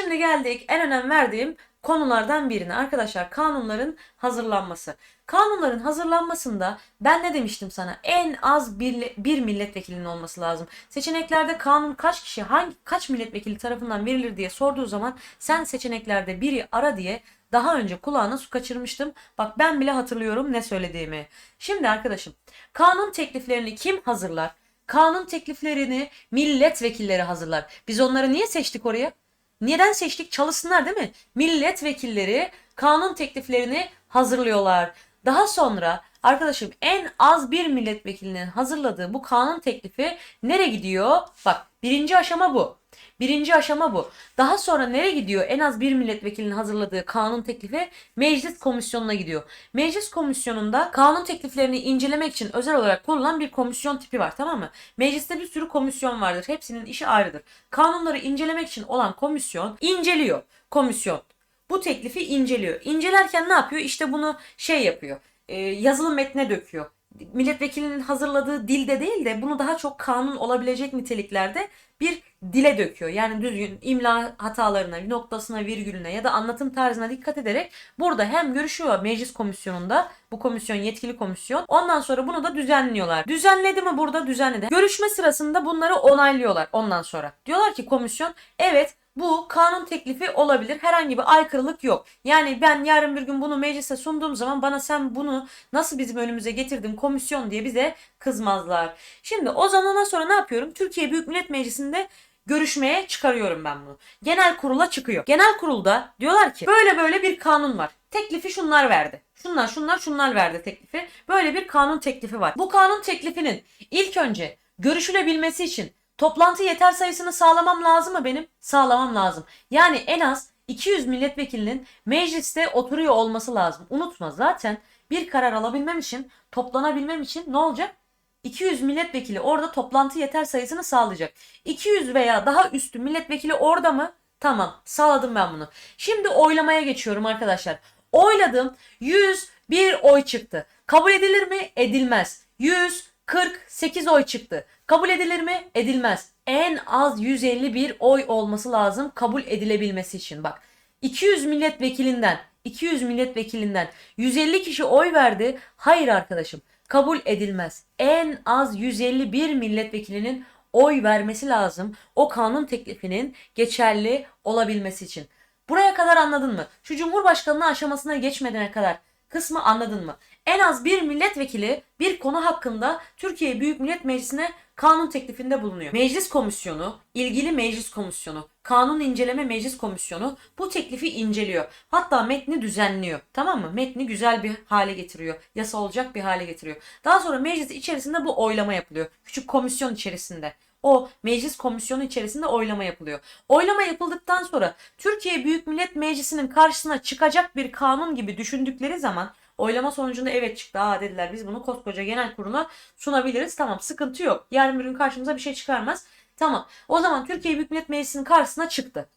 Şimdi geldik en önem verdiğim konulardan birine. Arkadaşlar kanunların hazırlanması. Kanunların hazırlanmasında ben ne demiştim sana? En az bir, bir milletvekilinin olması lazım. Seçeneklerde kanun kaç kişi, hangi kaç milletvekili tarafından verilir diye sorduğu zaman sen seçeneklerde biri ara diye daha önce kulağına su kaçırmıştım. Bak ben bile hatırlıyorum ne söylediğimi. Şimdi arkadaşım kanun tekliflerini kim hazırlar? Kanun tekliflerini milletvekilleri hazırlar. Biz onları niye seçtik oraya? Neden seçtik? Çalışsınlar değil mi? Milletvekilleri kanun tekliflerini hazırlıyorlar. Daha sonra arkadaşım en az bir milletvekilinin hazırladığı bu kanun teklifi nereye gidiyor? Bak birinci aşama bu. Birinci aşama bu. Daha sonra nereye gidiyor? En az bir milletvekilinin hazırladığı kanun teklifi meclis komisyonuna gidiyor. Meclis komisyonunda kanun tekliflerini incelemek için özel olarak kurulan bir komisyon tipi var tamam mı? Mecliste bir sürü komisyon vardır. Hepsinin işi ayrıdır. Kanunları incelemek için olan komisyon inceliyor. Komisyon bu teklifi inceliyor. İncelerken ne yapıyor? İşte bunu şey yapıyor. e, yazılı metne döküyor. Milletvekilinin hazırladığı dilde değil de bunu daha çok kanun olabilecek niteliklerde bir dile döküyor. Yani düzgün imla hatalarına, noktasına, virgülüne ya da anlatım tarzına dikkat ederek burada hem görüşüyor meclis komisyonunda bu komisyon yetkili komisyon. Ondan sonra bunu da düzenliyorlar. Düzenledi mi burada? Düzenledi. Görüşme sırasında bunları onaylıyorlar ondan sonra. Diyorlar ki komisyon evet bu kanun teklifi olabilir. Herhangi bir aykırılık yok. Yani ben yarın bir gün bunu meclise sunduğum zaman bana sen bunu nasıl bizim önümüze getirdin komisyon diye bize kızmazlar. Şimdi o zamana sonra ne yapıyorum? Türkiye Büyük Millet Meclisi'nde görüşmeye çıkarıyorum ben bunu. Genel kurula çıkıyor. Genel kurulda diyorlar ki böyle böyle bir kanun var. Teklifi şunlar verdi. Şunlar şunlar şunlar verdi teklifi. Böyle bir kanun teklifi var. Bu kanun teklifinin ilk önce görüşülebilmesi için toplantı yeter sayısını sağlamam lazım mı benim? Sağlamam lazım. Yani en az 200 milletvekilinin mecliste oturuyor olması lazım. Unutma zaten bir karar alabilmem için, toplanabilmem için ne olacak? 200 milletvekili orada toplantı yeter sayısını sağlayacak. 200 veya daha üstü milletvekili orada mı? Tamam sağladım ben bunu. Şimdi oylamaya geçiyorum arkadaşlar. Oyladım 101 oy çıktı. Kabul edilir mi? Edilmez. 148 oy çıktı. Kabul edilir mi? Edilmez. En az 151 oy olması lazım kabul edilebilmesi için. Bak 200 milletvekilinden 200 milletvekilinden 150 kişi oy verdi. Hayır arkadaşım kabul edilmez. En az 151 milletvekilinin oy vermesi lazım o kanun teklifinin geçerli olabilmesi için. Buraya kadar anladın mı? Şu Cumhurbaşkanlığı aşamasına geçmeden kadar kısmı anladın mı? En az bir milletvekili bir konu hakkında Türkiye Büyük Millet Meclisi'ne kanun teklifinde bulunuyor. Meclis komisyonu, ilgili meclis komisyonu, kanun inceleme meclis komisyonu bu teklifi inceliyor. Hatta metni düzenliyor. Tamam mı? Metni güzel bir hale getiriyor. Yasa olacak bir hale getiriyor. Daha sonra meclis içerisinde bu oylama yapılıyor. Küçük komisyon içerisinde. O meclis komisyonu içerisinde oylama yapılıyor. Oylama yapıldıktan sonra Türkiye Büyük Millet Meclisi'nin karşısına çıkacak bir kanun gibi düşündükleri zaman oylama sonucunda evet çıktı. Aa dediler biz bunu koskoca genel kurula sunabiliriz. Tamam sıkıntı yok. Yarın bir gün karşımıza bir şey çıkarmaz. Tamam. O zaman Türkiye Büyük Millet Meclisi'nin karşısına çıktı.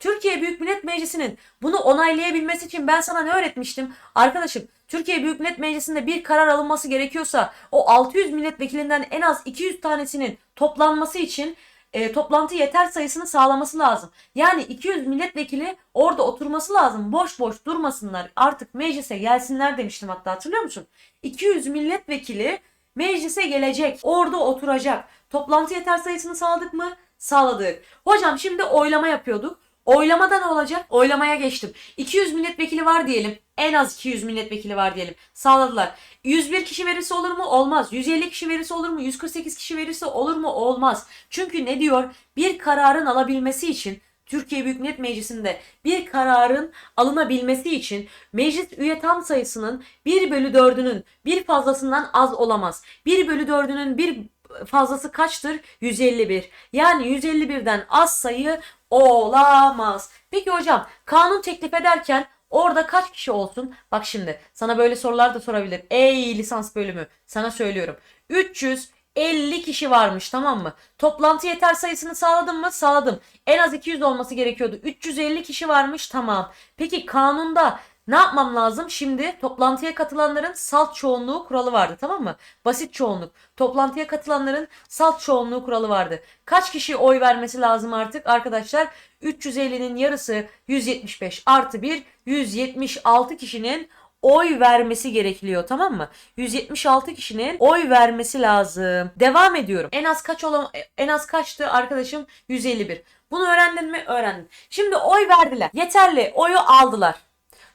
Türkiye Büyük Millet Meclisi'nin bunu onaylayabilmesi için ben sana ne öğretmiştim? Arkadaşım Türkiye Büyük Millet Meclisi'nde bir karar alınması gerekiyorsa o 600 milletvekilinden en az 200 tanesinin toplanması için e, toplantı yeter sayısını sağlaması lazım. Yani 200 milletvekili orada oturması lazım. Boş boş durmasınlar. Artık meclise gelsinler demiştim hatta hatırlıyor musun? 200 milletvekili meclise gelecek. Orada oturacak. Toplantı yeter sayısını sağladık mı? Sağladık. Hocam şimdi oylama yapıyorduk. Oylamada ne olacak? Oylamaya geçtim. 200 milletvekili var diyelim. En az 200 milletvekili var diyelim. Sağladılar. 101 kişi verirse olur mu? Olmaz. 150 kişi verirse olur mu? 148 kişi verirse olur mu? Olmaz. Çünkü ne diyor? Bir kararın alabilmesi için Türkiye Büyük Millet Meclisi'nde bir kararın alınabilmesi için meclis üye tam sayısının 1 bölü 4'ünün bir fazlasından az olamaz. 1 bölü 4'ünün bir fazlası kaçtır? 151. Yani 151'den az sayı olamaz. Peki hocam kanun teklif ederken orada kaç kişi olsun? Bak şimdi sana böyle sorular da sorabilir. Ey lisans bölümü sana söylüyorum. 350 kişi varmış tamam mı? Toplantı yeter sayısını sağladın mı? Sağladım. En az 200 olması gerekiyordu. 350 kişi varmış tamam. Peki kanunda Ne yapmam lazım? Şimdi toplantıya katılanların salt çoğunluğu kuralı vardı tamam mı? Basit çoğunluk. Toplantıya katılanların salt çoğunluğu kuralı vardı. Kaç kişi oy vermesi lazım artık arkadaşlar? 350'nin yarısı 175 artı 1 176 kişinin oy vermesi gerekiyor tamam mı? 176 kişinin oy vermesi lazım. Devam ediyorum. En az kaç olam en az kaçtı arkadaşım? 151. Bunu öğrendin mi? Öğrendim. Şimdi oy verdiler. Yeterli. Oyu aldılar.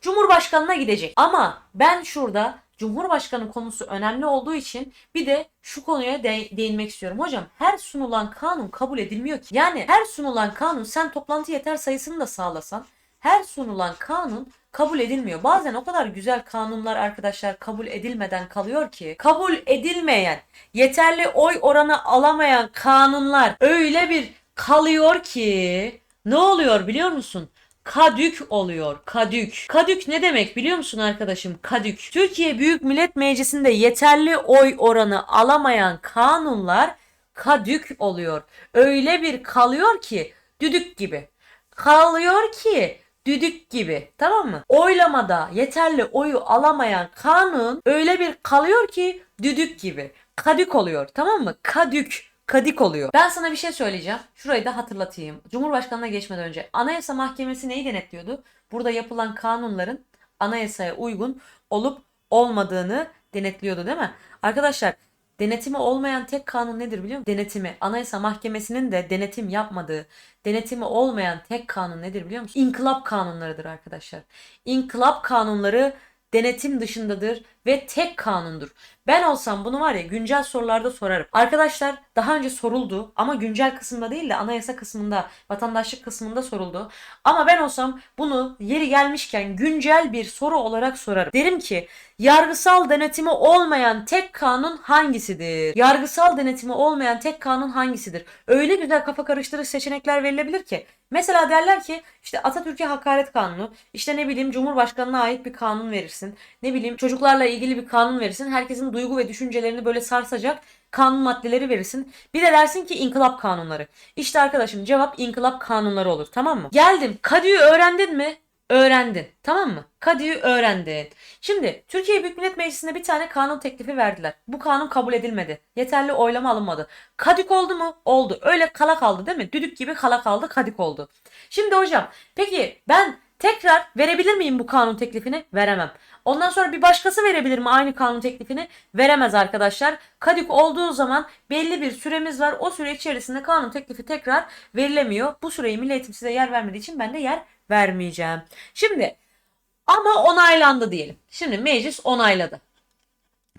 Cumhurbaşkanına gidecek. Ama ben şurada Cumhurbaşkanı konusu önemli olduğu için bir de şu konuya de- değinmek istiyorum. Hocam her sunulan kanun kabul edilmiyor ki. Yani her sunulan kanun sen toplantı yeter sayısını da sağlasan her sunulan kanun kabul edilmiyor. Bazen o kadar güzel kanunlar arkadaşlar kabul edilmeden kalıyor ki kabul edilmeyen, yeterli oy oranı alamayan kanunlar öyle bir kalıyor ki ne oluyor biliyor musun? Kadük oluyor. Kadük. Kadük ne demek biliyor musun arkadaşım? Kadük. Türkiye Büyük Millet Meclisi'nde yeterli oy oranı alamayan kanunlar kadük oluyor. Öyle bir kalıyor ki düdük gibi. Kalıyor ki düdük gibi. Tamam mı? Oylamada yeterli oyu alamayan kanun öyle bir kalıyor ki düdük gibi. Kadük oluyor. Tamam mı? Kadük. Kadik oluyor. Ben sana bir şey söyleyeceğim. Şurayı da hatırlatayım. Cumhurbaşkanına geçmeden önce Anayasa Mahkemesi neyi denetliyordu? Burada yapılan kanunların anayasaya uygun olup olmadığını denetliyordu değil mi? Arkadaşlar denetimi olmayan tek kanun nedir biliyor musun? Denetimi. Anayasa Mahkemesi'nin de denetim yapmadığı, denetimi olmayan tek kanun nedir biliyor musun? İnkılap kanunlarıdır arkadaşlar. İnkılap kanunları denetim dışındadır ve tek kanundur. Ben olsam bunu var ya güncel sorularda sorarım. Arkadaşlar daha önce soruldu ama güncel kısımda değil de anayasa kısmında, vatandaşlık kısmında soruldu. Ama ben olsam bunu yeri gelmişken güncel bir soru olarak sorarım. Derim ki yargısal denetimi olmayan tek kanun hangisidir? Yargısal denetimi olmayan tek kanun hangisidir? Öyle güzel kafa karıştırıcı seçenekler verilebilir ki. Mesela derler ki işte Atatürk'e hakaret kanunu, işte ne bileyim Cumhurbaşkanına ait bir kanun verirsin. Ne bileyim çocuklarla ilgili bir kanun verirsin. Herkesin duygu ve düşüncelerini böyle sarsacak kanun maddeleri verirsin. Bir de dersin ki inkılap kanunları. İşte arkadaşım cevap inkılap kanunları olur tamam mı? Geldim. Kadıyı öğrendin mi? Öğrendin. Tamam mı? Kadıyı öğrendin. Şimdi Türkiye Büyük Millet Meclisi'ne bir tane kanun teklifi verdiler. Bu kanun kabul edilmedi. Yeterli oylama alınmadı. Kadik oldu mu? Oldu. Öyle kala kaldı değil mi? Düdük gibi kala kaldı kadik oldu. Şimdi hocam peki ben tekrar verebilir miyim bu kanun teklifini? Veremem. Ondan sonra bir başkası verebilir mi aynı kanun teklifini? Veremez arkadaşlar. Kadik olduğu zaman belli bir süremiz var. O süre içerisinde kanun teklifi tekrar verilemiyor. Bu süreyi Milli Eğitim size yer vermediği için ben de yer vermeyeceğim. Şimdi ama onaylandı diyelim. Şimdi meclis onayladı.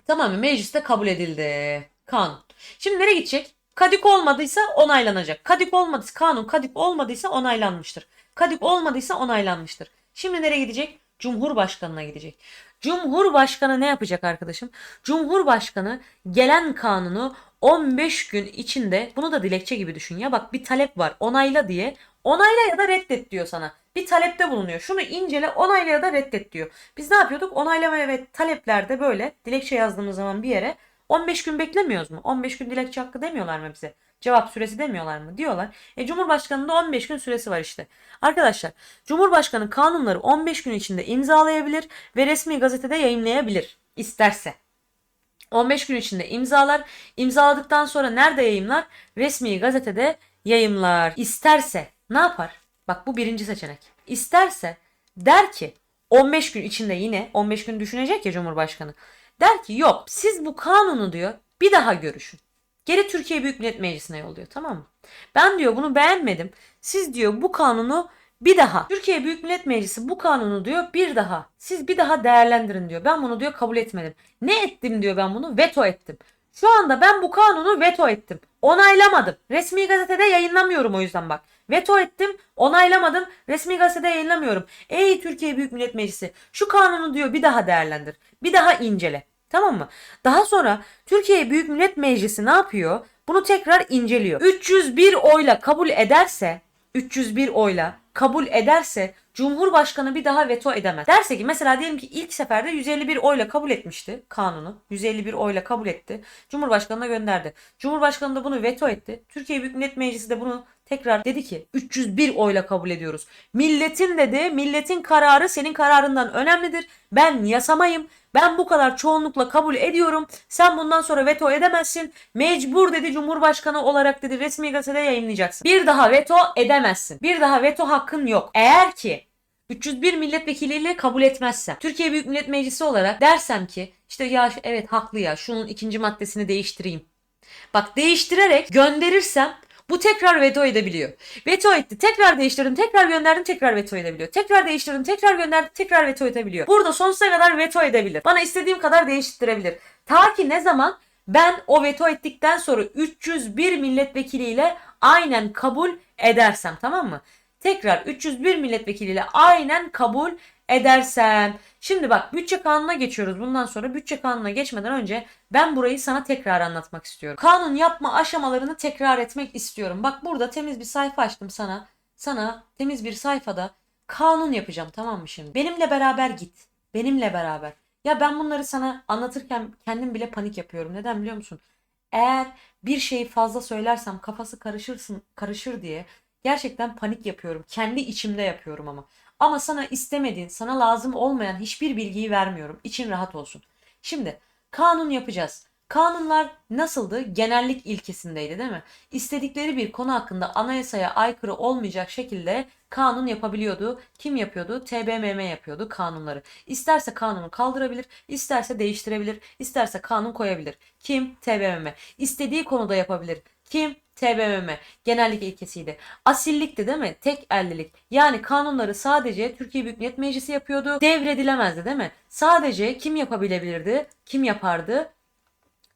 Tamam mı? Mecliste kabul edildi. Kanun. Şimdi nereye gidecek? Kadik olmadıysa onaylanacak. Kadik olmadıysa kanun kadik olmadıysa onaylanmıştır. Kadik olmadıysa onaylanmıştır. Şimdi nereye gidecek? Cumhurbaşkanına gidecek. Cumhurbaşkanı ne yapacak arkadaşım? Cumhurbaşkanı gelen kanunu 15 gün içinde bunu da dilekçe gibi düşün ya bak bir talep var onayla diye onayla ya da reddet diyor sana. Bir talepte bulunuyor. Şunu incele onayla ya da reddet diyor. Biz ne yapıyorduk? Onaylama ve taleplerde böyle dilekçe yazdığımız zaman bir yere 15 gün beklemiyoruz mu? 15 gün dilekçe hakkı demiyorlar mı bize? Cevap süresi demiyorlar mı? Diyorlar. E Cumhurbaşkanı'nda 15 gün süresi var işte. Arkadaşlar Cumhurbaşkanı kanunları 15 gün içinde imzalayabilir ve resmi gazetede yayınlayabilir isterse. 15 gün içinde imzalar. İmzaladıktan sonra nerede yayımlar? Resmi gazetede yayımlar. İsterse ne yapar? Bak bu birinci seçenek. İsterse der ki 15 gün içinde yine 15 gün düşünecek ya Cumhurbaşkanı. Der ki yok siz bu kanunu diyor bir daha görüşün. Geri Türkiye Büyük Millet Meclisi'ne yolluyor tamam mı? Ben diyor bunu beğenmedim. Siz diyor bu kanunu bir daha. Türkiye Büyük Millet Meclisi bu kanunu diyor bir daha. Siz bir daha değerlendirin diyor. Ben bunu diyor kabul etmedim. Ne ettim diyor ben bunu? Veto ettim. Şu anda ben bu kanunu veto ettim. Onaylamadım. Resmi gazetede yayınlamıyorum o yüzden bak. Veto ettim, onaylamadım, resmi gazetede yayınlamıyorum. Ey Türkiye Büyük Millet Meclisi, şu kanunu diyor bir daha değerlendir. Bir daha incele. Tamam mı? Daha sonra Türkiye Büyük Millet Meclisi ne yapıyor? Bunu tekrar inceliyor. 301 oyla kabul ederse, 301 oyla kabul ederse Cumhurbaşkanı bir daha veto edemez. Derse ki mesela diyelim ki ilk seferde 151 oyla kabul etmişti kanunu. 151 oyla kabul etti. Cumhurbaşkanına gönderdi. Cumhurbaşkanı da bunu veto etti. Türkiye Büyük Millet Meclisi de bunu tekrar dedi ki 301 oyla kabul ediyoruz. Milletin dedi, milletin kararı senin kararından önemlidir. Ben yasamayım. Ben bu kadar çoğunlukla kabul ediyorum. Sen bundan sonra veto edemezsin. Mecbur dedi Cumhurbaşkanı olarak dedi resmi gazetede yayınlayacaksın. Bir daha veto edemezsin. Bir daha veto hakkın yok. Eğer ki 301 milletvekiliyle kabul etmezsem, Türkiye Büyük Millet Meclisi olarak dersem ki işte ya evet haklı ya şunun ikinci maddesini değiştireyim. Bak değiştirerek gönderirsem bu tekrar veto edebiliyor. Veto etti. Tekrar değiştirdim. Tekrar gönderdim. Tekrar veto edebiliyor. Tekrar değiştirdim. Tekrar gönderdim. Tekrar veto edebiliyor. Burada sonsuza kadar veto edebilir. Bana istediğim kadar değiştirebilir. Ta ki ne zaman ben o veto ettikten sonra 301 milletvekiliyle aynen kabul edersem tamam mı? Tekrar 301 milletvekiliyle aynen kabul edersem. Şimdi bak bütçe kanununa geçiyoruz. Bundan sonra bütçe kanununa geçmeden önce ben burayı sana tekrar anlatmak istiyorum. Kanun yapma aşamalarını tekrar etmek istiyorum. Bak burada temiz bir sayfa açtım sana. Sana temiz bir sayfada kanun yapacağım tamam mı şimdi? Benimle beraber git. Benimle beraber. Ya ben bunları sana anlatırken kendim bile panik yapıyorum. Neden biliyor musun? Eğer bir şeyi fazla söylersem kafası karışırsın, karışır diye gerçekten panik yapıyorum. Kendi içimde yapıyorum ama. Ama sana istemediğin, sana lazım olmayan hiçbir bilgiyi vermiyorum. İçin rahat olsun. Şimdi kanun yapacağız. Kanunlar nasıldı? Genellik ilkesindeydi değil mi? İstedikleri bir konu hakkında anayasaya aykırı olmayacak şekilde kanun yapabiliyordu. Kim yapıyordu? TBMM yapıyordu kanunları. İsterse kanunu kaldırabilir, isterse değiştirebilir, isterse kanun koyabilir. Kim? TBMM. İstediği konuda yapabilir. Kim? TBMM genellik ilkesiydi. Asillikti değil mi? Tek ellilik. Yani kanunları sadece Türkiye Büyük Millet Meclisi yapıyordu. Devredilemezdi değil mi? Sadece kim yapabilebilirdi? Kim yapardı?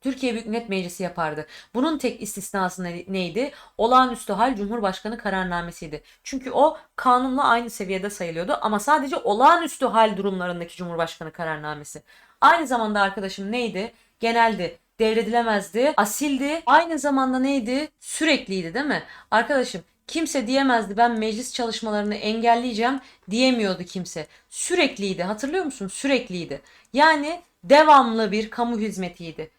Türkiye Büyük Millet Meclisi yapardı. Bunun tek istisnası ne- neydi? Olağanüstü hal Cumhurbaşkanı kararnamesiydi. Çünkü o kanunla aynı seviyede sayılıyordu ama sadece olağanüstü hal durumlarındaki Cumhurbaşkanı kararnamesi. Aynı zamanda arkadaşım neydi? Geneldi devredilemezdi, asildi. Aynı zamanda neydi? Sürekliydi değil mi? Arkadaşım kimse diyemezdi ben meclis çalışmalarını engelleyeceğim diyemiyordu kimse. Sürekliydi hatırlıyor musun? Sürekliydi. Yani devamlı bir kamu hizmetiydi.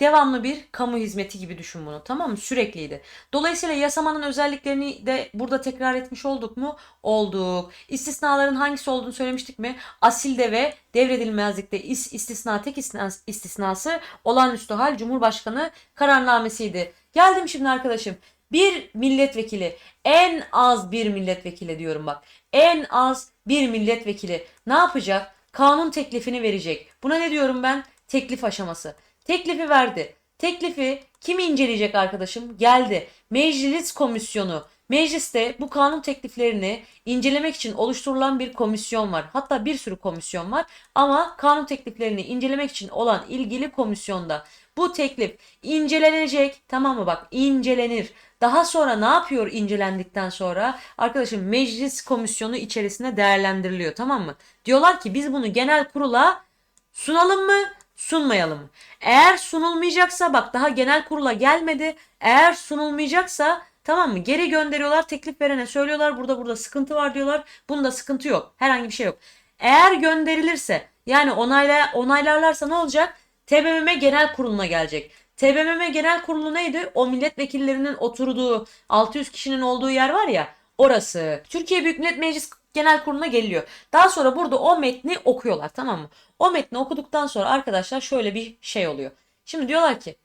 Devamlı bir kamu hizmeti gibi düşün bunu tamam mı? Sürekliydi. Dolayısıyla yasamanın özelliklerini de burada tekrar etmiş olduk mu? Olduk. İstisnaların hangisi olduğunu söylemiştik mi? Asilde ve devredilmezlikte is, istisna tek istisna- istisnası olağanüstü hal Cumhurbaşkanı kararnamesiydi. Geldim şimdi arkadaşım. Bir milletvekili en az bir milletvekili diyorum bak. En az bir milletvekili ne yapacak? Kanun teklifini verecek. Buna ne diyorum ben? Teklif aşaması. Teklifi verdi. Teklifi kim inceleyecek arkadaşım? Geldi. Meclis komisyonu. Mecliste bu kanun tekliflerini incelemek için oluşturulan bir komisyon var. Hatta bir sürü komisyon var. Ama kanun tekliflerini incelemek için olan ilgili komisyonda bu teklif incelenecek. Tamam mı? Bak incelenir. Daha sonra ne yapıyor incelendikten sonra? Arkadaşım meclis komisyonu içerisinde değerlendiriliyor. Tamam mı? Diyorlar ki biz bunu genel kurula sunalım mı? Sunmayalım? Eğer sunulmayacaksa bak daha genel kurula gelmedi. Eğer sunulmayacaksa tamam mı? Geri gönderiyorlar. Teklif verene söylüyorlar. Burada burada sıkıntı var diyorlar. Bunda sıkıntı yok. Herhangi bir şey yok. Eğer gönderilirse yani onayla, onaylarlarsa ne olacak? TBMM genel kuruluna gelecek. TBMM genel kurulu neydi? O milletvekillerinin oturduğu 600 kişinin olduğu yer var ya orası. Türkiye Büyük Millet Meclisi Genel Kurulu'na geliyor. Daha sonra burada o metni okuyorlar tamam mı? O metni okuduktan sonra arkadaşlar şöyle bir şey oluyor. Şimdi diyorlar ki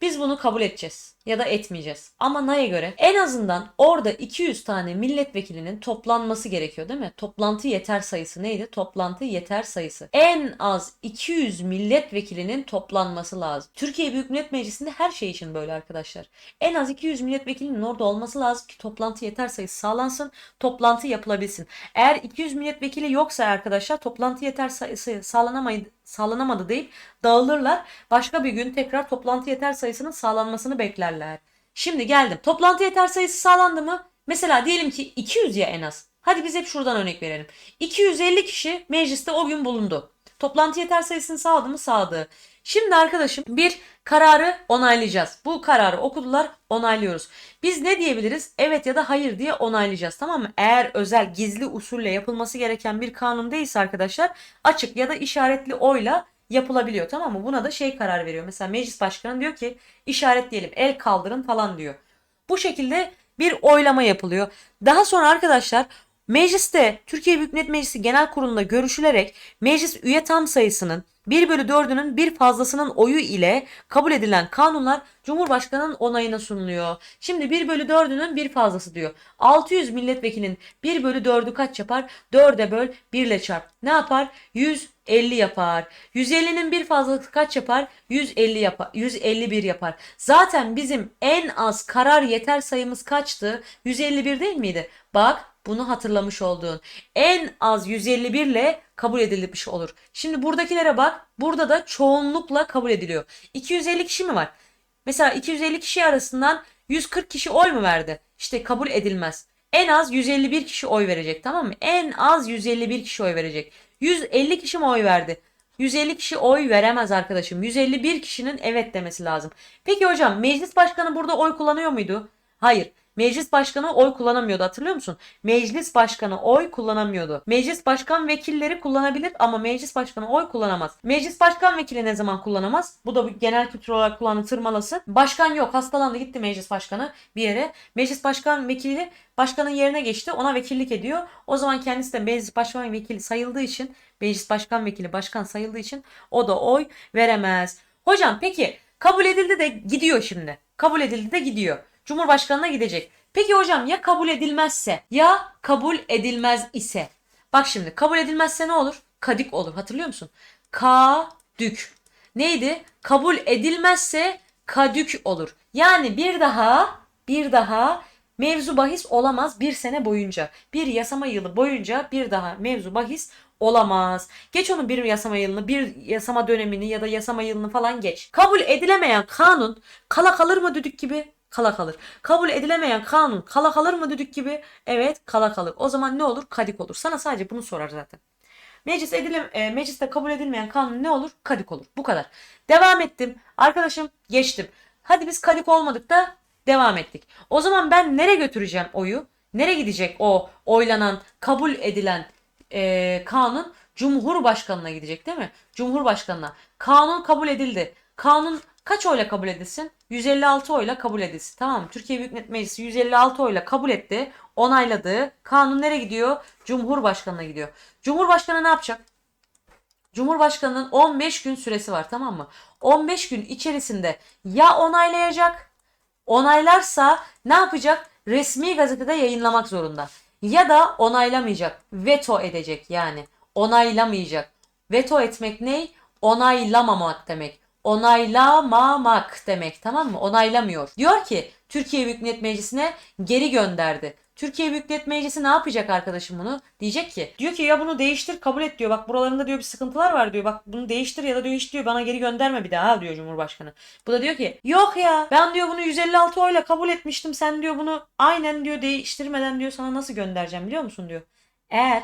biz bunu kabul edeceğiz ya da etmeyeceğiz. Ama neye göre? En azından orada 200 tane milletvekilinin toplanması gerekiyor değil mi? Toplantı yeter sayısı neydi? Toplantı yeter sayısı. En az 200 milletvekilinin toplanması lazım. Türkiye Büyük Millet Meclisi'nde her şey için böyle arkadaşlar. En az 200 milletvekilinin orada olması lazım ki toplantı yeter sayısı sağlansın, toplantı yapılabilsin. Eğer 200 milletvekili yoksa arkadaşlar toplantı yeter sayısı sağlanamaydı sağlanamadı deyip dağılırlar. Başka bir gün tekrar toplantı yeter sayısının sağlanmasını beklerler. Şimdi geldim. Toplantı yeter sayısı sağlandı mı? Mesela diyelim ki 200 ya en az. Hadi biz hep şuradan örnek verelim. 250 kişi mecliste o gün bulundu. Toplantı yeter sayısını sağladı mı? Sağladı. Şimdi arkadaşım bir kararı onaylayacağız. Bu kararı okudular onaylıyoruz. Biz ne diyebiliriz? Evet ya da hayır diye onaylayacağız tamam mı? Eğer özel gizli usulle yapılması gereken bir kanun değilse arkadaşlar açık ya da işaretli oyla yapılabiliyor tamam mı? Buna da şey karar veriyor. Mesela meclis başkanı diyor ki işaretleyelim el kaldırın falan diyor. Bu şekilde bir oylama yapılıyor. Daha sonra arkadaşlar mecliste Türkiye Büyük Millet Meclisi Genel Kurulu'nda görüşülerek meclis üye tam sayısının 1 bölü 4'ünün bir fazlasının oyu ile kabul edilen kanunlar Cumhurbaşkanı'nın onayına sunuluyor. Şimdi 1 bölü 4'ünün bir fazlası diyor. 600 milletvekilinin 1 bölü 4'ü kaç yapar? 4'e böl 1 ile çarp. Ne yapar? 150 yapar. 150'nin bir fazlası kaç yapar? 150 yapar. 151 yapar. Zaten bizim en az karar yeter sayımız kaçtı? 151 değil miydi? Bak bunu hatırlamış olduğun. En az 151 ile kabul edilmiş olur. Şimdi buradakilere bak. Burada da çoğunlukla kabul ediliyor. 250 kişi mi var? Mesela 250 kişi arasından 140 kişi oy mu verdi? İşte kabul edilmez. En az 151 kişi oy verecek tamam mı? En az 151 kişi oy verecek. 150 kişi mi oy verdi? 150 kişi oy veremez arkadaşım. 151 kişinin evet demesi lazım. Peki hocam meclis başkanı burada oy kullanıyor muydu? Hayır. Meclis başkanı oy kullanamıyordu hatırlıyor musun? Meclis başkanı oy kullanamıyordu. Meclis başkan vekilleri kullanabilir ama meclis başkanı oy kullanamaz. Meclis başkan vekili ne zaman kullanamaz? Bu da bir genel kültür olarak kullanılan tırmalası. Başkan yok hastalandı gitti meclis başkanı bir yere. Meclis başkan vekili başkanın yerine geçti ona vekillik ediyor. O zaman kendisi de meclis başkan vekili sayıldığı için meclis başkan vekili başkan sayıldığı için o da oy veremez. Hocam peki kabul edildi de gidiyor şimdi. Kabul edildi de gidiyor. Cumhurbaşkanına gidecek. Peki hocam ya kabul edilmezse? Ya kabul edilmez ise? Bak şimdi kabul edilmezse ne olur? Kadik olur. Hatırlıyor musun? Kadük. Neydi? Kabul edilmezse kadük olur. Yani bir daha bir daha mevzu bahis olamaz bir sene boyunca. Bir yasama yılı boyunca bir daha mevzu bahis olamaz. Geç onun bir yasama yılını, bir yasama dönemini ya da yasama yılını falan geç. Kabul edilemeyen kanun kala kalır mı düdük gibi? Kala kalır. Kabul edilemeyen kanun kala kalır mı düdük gibi? Evet kala kalır. O zaman ne olur? Kadik olur. Sana sadece bunu sorar zaten. Meclis edile, e, mecliste kabul edilmeyen kanun ne olur? Kadik olur. Bu kadar. Devam ettim. Arkadaşım geçtim. Hadi biz kadik olmadık da devam ettik. O zaman ben nereye götüreceğim oyu? Nereye gidecek o oylanan, kabul edilen e, kanun? Cumhurbaşkanına gidecek değil mi? Cumhurbaşkanına. Kanun kabul edildi. Kanun kaç oyla kabul edilsin? 156 oyla kabul edilsin. Tamam mı? Türkiye Büyük Millet Meclisi 156 oyla kabul etti. Onayladı. Kanun nereye gidiyor? Cumhurbaşkanına gidiyor. Cumhurbaşkanı ne yapacak? Cumhurbaşkanının 15 gün süresi var tamam mı? 15 gün içerisinde ya onaylayacak, onaylarsa ne yapacak? Resmi gazetede yayınlamak zorunda. Ya da onaylamayacak, veto edecek yani. Onaylamayacak. Veto etmek ne? Onaylamamak demek onaylamamak demek tamam mı? Onaylamıyor. Diyor ki Türkiye Büyük Millet Meclisi'ne geri gönderdi. Türkiye Büyük Millet Meclisi ne yapacak arkadaşım bunu? Diyecek ki diyor ki ya bunu değiştir kabul et diyor. Bak buralarında diyor bir sıkıntılar var diyor. Bak bunu değiştir ya da diyor hiç diyor bana geri gönderme bir daha diyor Cumhurbaşkanı. Bu da diyor ki yok ya ben diyor bunu 156 oyla kabul etmiştim. Sen diyor bunu aynen diyor değiştirmeden diyor sana nasıl göndereceğim biliyor musun diyor. Eğer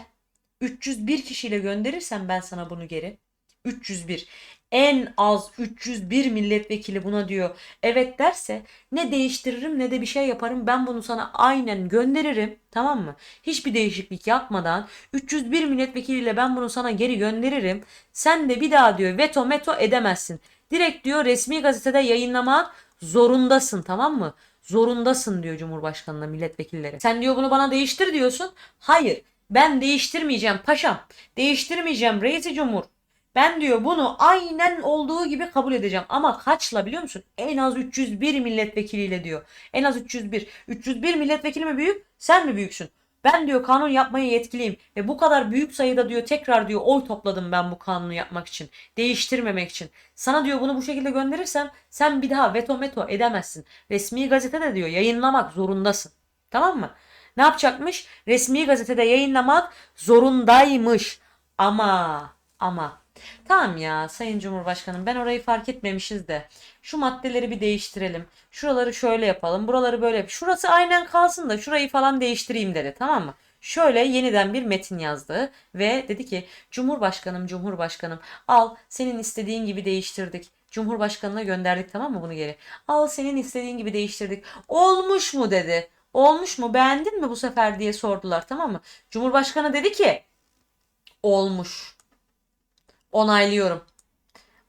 301 kişiyle gönderirsem ben sana bunu geri 301 en az 301 milletvekili buna diyor evet derse ne değiştiririm ne de bir şey yaparım ben bunu sana aynen gönderirim tamam mı? Hiçbir değişiklik yapmadan 301 milletvekiliyle ben bunu sana geri gönderirim. Sen de bir daha diyor veto meto edemezsin. Direkt diyor resmi gazetede yayınlamak zorundasın tamam mı? Zorundasın diyor Cumhurbaşkanı'na milletvekilleri. Sen diyor bunu bana değiştir diyorsun. Hayır ben değiştirmeyeceğim paşam. Değiştirmeyeceğim reisi cumhur. Ben diyor bunu aynen olduğu gibi kabul edeceğim. Ama kaçla biliyor musun? En az 301 milletvekiliyle diyor. En az 301. 301 milletvekili mi büyük? Sen mi büyüksün? Ben diyor kanun yapmaya yetkiliyim ve bu kadar büyük sayıda diyor tekrar diyor oy topladım ben bu kanunu yapmak için. Değiştirmemek için. Sana diyor bunu bu şekilde gönderirsem sen bir daha veto meto edemezsin. Resmi gazetede diyor yayınlamak zorundasın. Tamam mı? Ne yapacakmış? Resmi gazetede yayınlamak zorundaymış. Ama ama Tamam ya Sayın Cumhurbaşkanım ben orayı fark etmemişiz de. Şu maddeleri bir değiştirelim. Şuraları şöyle yapalım. Buraları böyle yap. Şurası aynen kalsın da şurayı falan değiştireyim dedi. Tamam mı? Şöyle yeniden bir metin yazdı ve dedi ki Cumhurbaşkanım Cumhurbaşkanım al senin istediğin gibi değiştirdik. Cumhurbaşkanına gönderdik tamam mı bunu geri? Al senin istediğin gibi değiştirdik. Olmuş mu dedi. Olmuş mu beğendin mi bu sefer diye sordular tamam mı? Cumhurbaşkanı dedi ki olmuş. Onaylıyorum.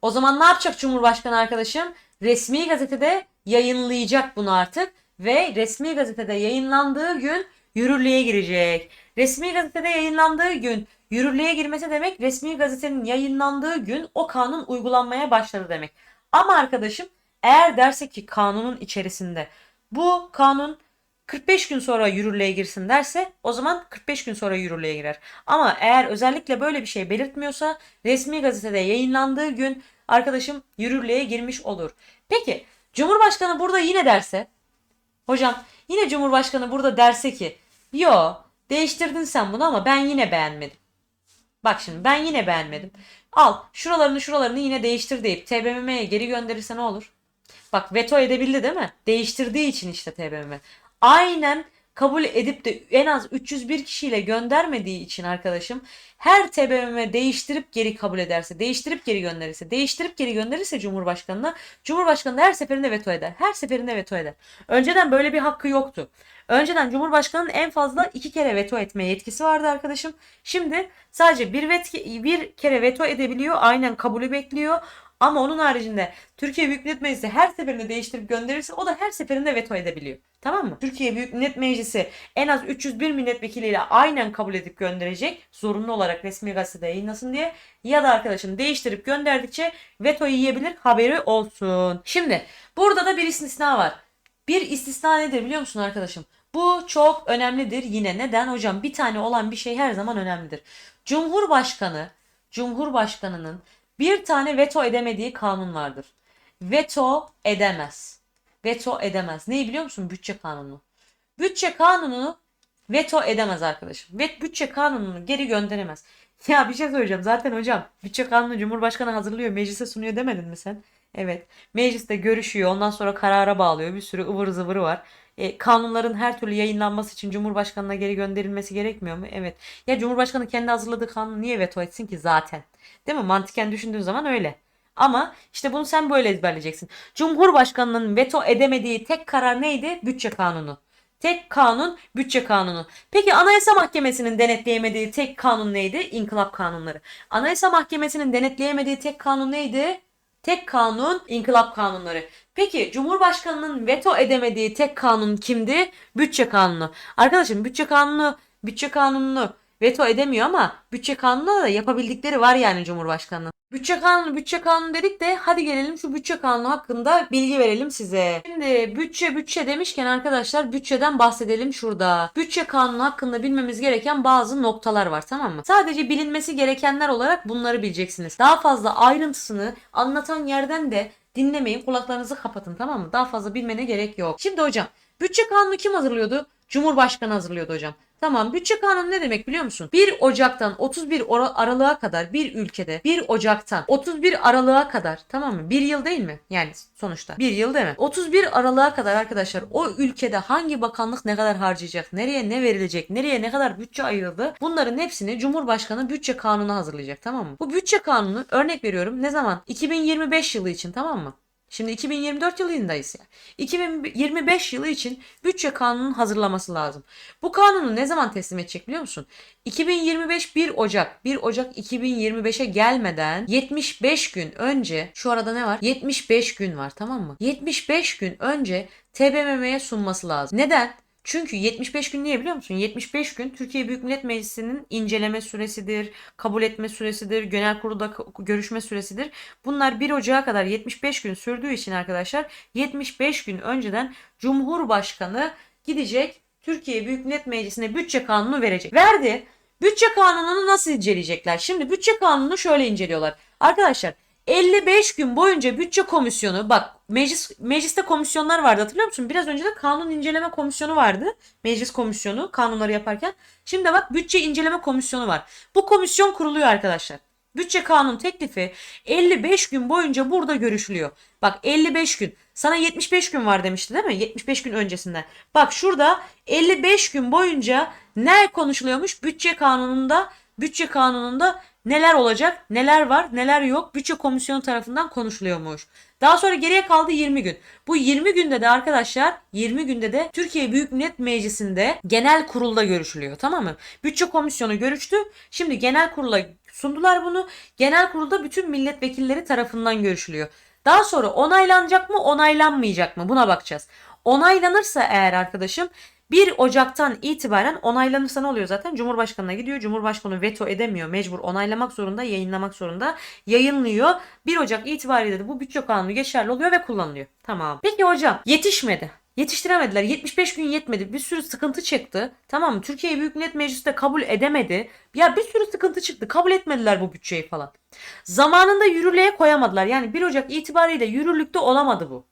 O zaman ne yapacak Cumhurbaşkanı arkadaşım? Resmi gazetede yayınlayacak bunu artık ve resmi gazetede yayınlandığı gün yürürlüğe girecek. Resmi gazetede yayınlandığı gün yürürlüğe girmesi demek resmi gazetenin yayınlandığı gün o kanun uygulanmaya başladı demek. Ama arkadaşım eğer dersek ki kanunun içerisinde bu kanun 45 gün sonra yürürlüğe girsin derse o zaman 45 gün sonra yürürlüğe girer. Ama eğer özellikle böyle bir şey belirtmiyorsa resmi gazetede yayınlandığı gün arkadaşım yürürlüğe girmiş olur. Peki Cumhurbaşkanı burada yine derse hocam yine Cumhurbaşkanı burada derse ki yo değiştirdin sen bunu ama ben yine beğenmedim. Bak şimdi ben yine beğenmedim. Al şuralarını şuralarını yine değiştir deyip TBMM'ye geri gönderirse ne olur? Bak veto edebildi değil mi? Değiştirdiği için işte TBMM. Aynen kabul edip de en az 301 kişiyle göndermediği için arkadaşım her TBMM değiştirip geri kabul ederse, değiştirip geri gönderirse, değiştirip geri gönderirse Cumhurbaşkanı'na, Cumhurbaşkanı her seferinde veto eder. Her seferinde veto eder. Önceden böyle bir hakkı yoktu. Önceden Cumhurbaşkanı'nın en fazla iki kere veto etme yetkisi vardı arkadaşım. Şimdi sadece bir, vetki, bir kere veto edebiliyor. Aynen kabulü bekliyor. Ama onun haricinde Türkiye Büyük Millet Meclisi her seferinde değiştirip gönderirse o da her seferinde veto edebiliyor. Tamam mı? Türkiye Büyük Millet Meclisi en az 301 milletvekiliyle aynen kabul edip gönderecek. Zorunlu olarak resmi gazetede yayınlasın diye. Ya da arkadaşım değiştirip gönderdikçe veto yiyebilir haberi olsun. Şimdi burada da bir istisna var. Bir istisna nedir biliyor musun arkadaşım? Bu çok önemlidir yine. Neden hocam? Bir tane olan bir şey her zaman önemlidir. Cumhurbaşkanı, Cumhurbaşkanının bir tane veto edemediği kanun vardır. Veto edemez. Veto edemez. Neyi biliyor musun? Bütçe kanunu. Bütçe kanununu veto edemez arkadaşım. Ve bütçe kanununu geri gönderemez. Ya bir şey söyleyeceğim. Zaten hocam bütçe kanunu Cumhurbaşkanı hazırlıyor, meclise sunuyor demedin mi sen? Evet. Mecliste görüşüyor. Ondan sonra karara bağlıyor. Bir sürü ıvır zıvırı var. E, kanunların her türlü yayınlanması için Cumhurbaşkanına geri gönderilmesi gerekmiyor mu? Evet. Ya Cumhurbaşkanı kendi hazırladığı kanunu niye veto etsin ki zaten? Değil mi? Mantıken düşündüğün zaman öyle. Ama işte bunu sen böyle ezberleyeceksin. Cumhurbaşkanının veto edemediği tek karar neydi? Bütçe kanunu. Tek kanun bütçe kanunu. Peki Anayasa Mahkemesi'nin denetleyemediği tek kanun neydi? İnkılap kanunları. Anayasa Mahkemesi'nin denetleyemediği tek kanun neydi? Tek kanun inkılap kanunları. Peki Cumhurbaşkanının veto edemediği tek kanun kimdi? Bütçe kanunu. Arkadaşım bütçe kanunu bütçe kanununu veto edemiyor ama bütçe kanununda da yapabildikleri var yani Cumhurbaşkanının. Bütçe kanunu, bütçe kanunu dedik de hadi gelelim şu bütçe kanunu hakkında bilgi verelim size. Şimdi bütçe bütçe demişken arkadaşlar bütçeden bahsedelim şurada. Bütçe kanunu hakkında bilmemiz gereken bazı noktalar var tamam mı? Sadece bilinmesi gerekenler olarak bunları bileceksiniz. Daha fazla ayrıntısını anlatan yerden de dinlemeyin kulaklarınızı kapatın tamam mı? Daha fazla bilmene gerek yok. Şimdi hocam bütçe kanunu kim hazırlıyordu? Cumhurbaşkanı hazırlıyordu hocam. Tamam bütçe kanunu ne demek biliyor musun? 1 Ocak'tan 31 Aralık'a kadar bir ülkede 1 Ocak'tan 31 Aralık'a kadar tamam mı? Bir yıl değil mi? Yani sonuçta bir yıl değil mi? 31 Aralık'a kadar arkadaşlar o ülkede hangi bakanlık ne kadar harcayacak? Nereye ne verilecek? Nereye ne kadar bütçe ayrıldı? Bunların hepsini Cumhurbaşkanı bütçe kanunu hazırlayacak tamam mı? Bu bütçe kanunu örnek veriyorum ne zaman? 2025 yılı için tamam mı? Şimdi 2024 yılındayız ya. 2025 yılı için bütçe kanunun hazırlaması lazım. Bu kanunu ne zaman teslim edecek biliyor musun? 2025 1 Ocak. 1 Ocak 2025'e gelmeden 75 gün önce şu arada ne var? 75 gün var tamam mı? 75 gün önce TBMM'ye sunması lazım. Neden? Çünkü 75 gün niye biliyor musun? 75 gün Türkiye Büyük Millet Meclisi'nin inceleme süresidir, kabul etme süresidir, genel kurulda görüşme süresidir. Bunlar 1 Ocak'a kadar 75 gün sürdüğü için arkadaşlar 75 gün önceden Cumhurbaşkanı gidecek Türkiye Büyük Millet Meclisi'ne bütçe kanunu verecek. Verdi. Bütçe kanununu nasıl inceleyecekler? Şimdi bütçe kanununu şöyle inceliyorlar. Arkadaşlar 55 gün boyunca bütçe komisyonu bak meclis mecliste komisyonlar vardı hatırlıyor musun? Biraz önce de kanun inceleme komisyonu vardı. Meclis komisyonu kanunları yaparken. Şimdi bak bütçe inceleme komisyonu var. Bu komisyon kuruluyor arkadaşlar. Bütçe kanun teklifi 55 gün boyunca burada görüşülüyor. Bak 55 gün. Sana 75 gün var demişti değil mi? 75 gün öncesinden. Bak şurada 55 gün boyunca ne konuşuluyormuş? Bütçe kanununda bütçe kanununda neler olacak, neler var, neler yok bütçe komisyonu tarafından konuşuluyormuş. Daha sonra geriye kaldı 20 gün. Bu 20 günde de arkadaşlar 20 günde de Türkiye Büyük Millet Meclisi'nde genel kurulda görüşülüyor tamam mı? Bütçe komisyonu görüştü. Şimdi genel kurula sundular bunu. Genel kurulda bütün milletvekilleri tarafından görüşülüyor. Daha sonra onaylanacak mı onaylanmayacak mı buna bakacağız. Onaylanırsa eğer arkadaşım 1 Ocak'tan itibaren onaylanırsa ne oluyor zaten? Cumhurbaşkanına gidiyor. Cumhurbaşkanı veto edemiyor. Mecbur onaylamak zorunda, yayınlamak zorunda. Yayınlıyor. 1 Ocak itibariyle de bu bütçe kanunu geçerli oluyor ve kullanılıyor. Tamam. Peki hocam yetişmedi. Yetiştiremediler. 75 gün yetmedi. Bir sürü sıkıntı çıktı. Tamam mı? Türkiye Büyük Millet Meclisi de kabul edemedi. Ya bir sürü sıkıntı çıktı. Kabul etmediler bu bütçeyi falan. Zamanında yürürlüğe koyamadılar. Yani 1 Ocak itibariyle yürürlükte olamadı bu.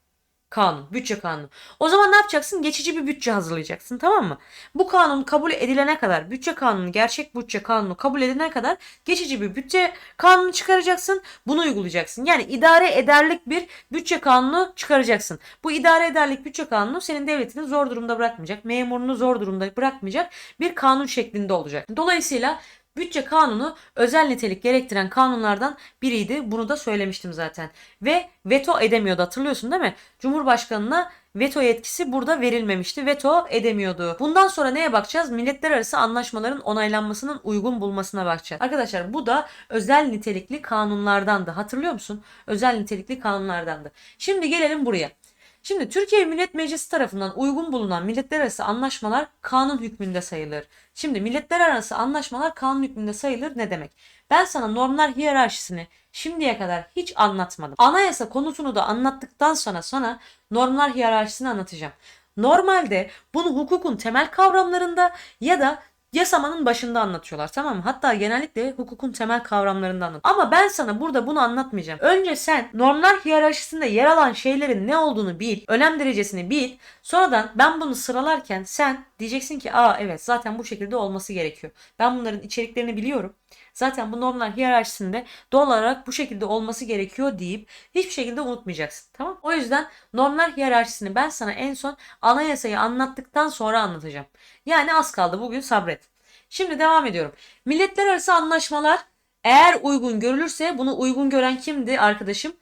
Kanun, bütçe kanunu. O zaman ne yapacaksın? Geçici bir bütçe hazırlayacaksın tamam mı? Bu kanun kabul edilene kadar, bütçe kanunu, gerçek bütçe kanunu kabul edilene kadar geçici bir bütçe kanunu çıkaracaksın. Bunu uygulayacaksın. Yani idare ederlik bir bütçe kanunu çıkaracaksın. Bu idare ederlik bütçe kanunu senin devletini zor durumda bırakmayacak, memurunu zor durumda bırakmayacak bir kanun şeklinde olacak. Dolayısıyla Bütçe kanunu özel nitelik gerektiren kanunlardan biriydi. Bunu da söylemiştim zaten. Ve veto edemiyordu hatırlıyorsun değil mi? Cumhurbaşkanına veto yetkisi burada verilmemişti. Veto edemiyordu. Bundan sonra neye bakacağız? Milletler arası anlaşmaların onaylanmasının uygun bulmasına bakacağız. Arkadaşlar bu da özel nitelikli kanunlardandı. Hatırlıyor musun? Özel nitelikli kanunlardandı. Şimdi gelelim buraya. Şimdi Türkiye Millet Meclisi tarafından uygun bulunan milletler arası anlaşmalar kanun hükmünde sayılır. Şimdi milletler arası anlaşmalar kanun hükmünde sayılır ne demek? Ben sana normlar hiyerarşisini şimdiye kadar hiç anlatmadım. Anayasa konusunu da anlattıktan sonra sana normlar hiyerarşisini anlatacağım. Normalde bunu hukukun temel kavramlarında ya da yasamanın başında anlatıyorlar tamam mı? Hatta genellikle hukukun temel kavramlarında anlat. Ama ben sana burada bunu anlatmayacağım. Önce sen normlar hiyerarşisinde yer alan şeylerin ne olduğunu bil, önem derecesini bil. Sonradan ben bunu sıralarken sen diyeceksin ki aa evet zaten bu şekilde olması gerekiyor. Ben bunların içeriklerini biliyorum. Zaten bu normlar hiyerarşisinde doğal olarak bu şekilde olması gerekiyor deyip hiçbir şekilde unutmayacaksın. Tamam? O yüzden normlar hiyerarşisini ben sana en son anayasayı anlattıktan sonra anlatacağım. Yani az kaldı bugün sabret. Şimdi devam ediyorum. Milletler arası anlaşmalar eğer uygun görülürse bunu uygun gören kimdi arkadaşım?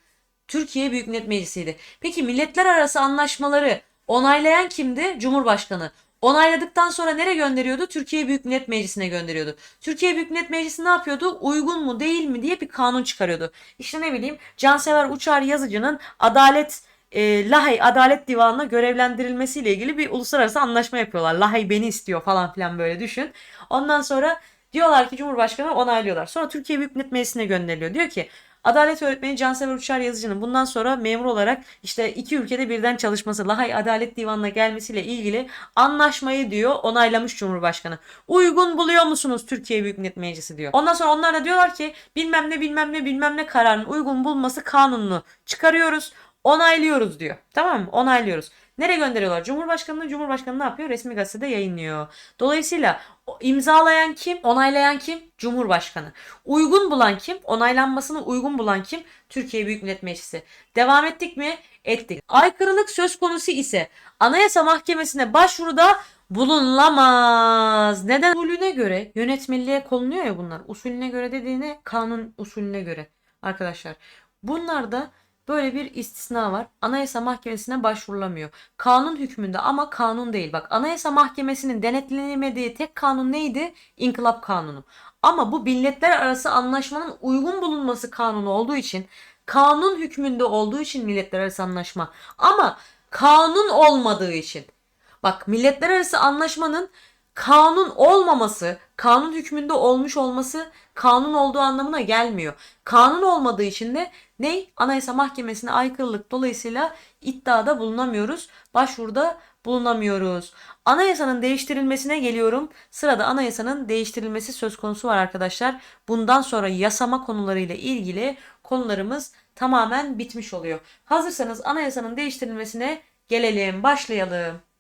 Türkiye Büyük Millet Meclisi'ydi. Peki milletler arası anlaşmaları onaylayan kimdi? Cumhurbaşkanı. Onayladıktan sonra nereye gönderiyordu? Türkiye Büyük Millet Meclisi'ne gönderiyordu. Türkiye Büyük Millet Meclisi ne yapıyordu? Uygun mu değil mi diye bir kanun çıkarıyordu. İşte ne bileyim Cansever Uçar Yazıcı'nın adalet e, Lahey Adalet Divanı'na görevlendirilmesiyle ilgili bir uluslararası anlaşma yapıyorlar. Lahey beni istiyor falan filan böyle düşün. Ondan sonra diyorlar ki Cumhurbaşkanı onaylıyorlar. Sonra Türkiye Büyük Millet Meclisi'ne gönderiliyor. Diyor ki Adalet öğretmeni Cansever Uçar Yazıcı'nın bundan sonra memur olarak işte iki ülkede birden çalışması, Lahey Adalet Divanı'na gelmesiyle ilgili anlaşmayı diyor onaylamış Cumhurbaşkanı. Uygun buluyor musunuz Türkiye Büyük Millet Meclisi diyor. Ondan sonra onlar da diyorlar ki bilmem ne bilmem ne bilmem ne kararını uygun bulması kanununu çıkarıyoruz onaylıyoruz diyor. Tamam mı? Onaylıyoruz. Nereye gönderiyorlar? Cumhurbaşkanı'nın Cumhurbaşkanı ne yapıyor? Resmi gazetede yayınlıyor. Dolayısıyla imzalayan kim? Onaylayan kim? Cumhurbaşkanı. Uygun bulan kim? Onaylanmasını uygun bulan kim? Türkiye Büyük Millet Meclisi. Devam ettik mi? Ettik. Aykırılık söz konusu ise Anayasa Mahkemesi'ne başvuruda bulunamaz. Neden? Usulüne göre yönetmeliğe konuluyor ya bunlar. Usulüne göre dediğine kanun usulüne göre. Arkadaşlar bunlar da Böyle bir istisna var. Anayasa Mahkemesi'ne başvurulamıyor. Kanun hükmünde ama kanun değil. Bak Anayasa Mahkemesi'nin denetlenemediği tek kanun neydi? İnkılap Kanunu. Ama bu milletler arası anlaşmanın uygun bulunması kanunu olduğu için kanun hükmünde olduğu için milletler arası anlaşma ama kanun olmadığı için bak milletler arası anlaşmanın kanun olmaması, kanun hükmünde olmuş olması kanun olduğu anlamına gelmiyor. Kanun olmadığı için de ne? Anayasa Mahkemesi'ne aykırılık dolayısıyla iddiada bulunamıyoruz. Başvuruda bulunamıyoruz. Anayasanın değiştirilmesine geliyorum. Sırada anayasanın değiştirilmesi söz konusu var arkadaşlar. Bundan sonra yasama konularıyla ilgili konularımız tamamen bitmiş oluyor. Hazırsanız anayasanın değiştirilmesine gelelim, başlayalım.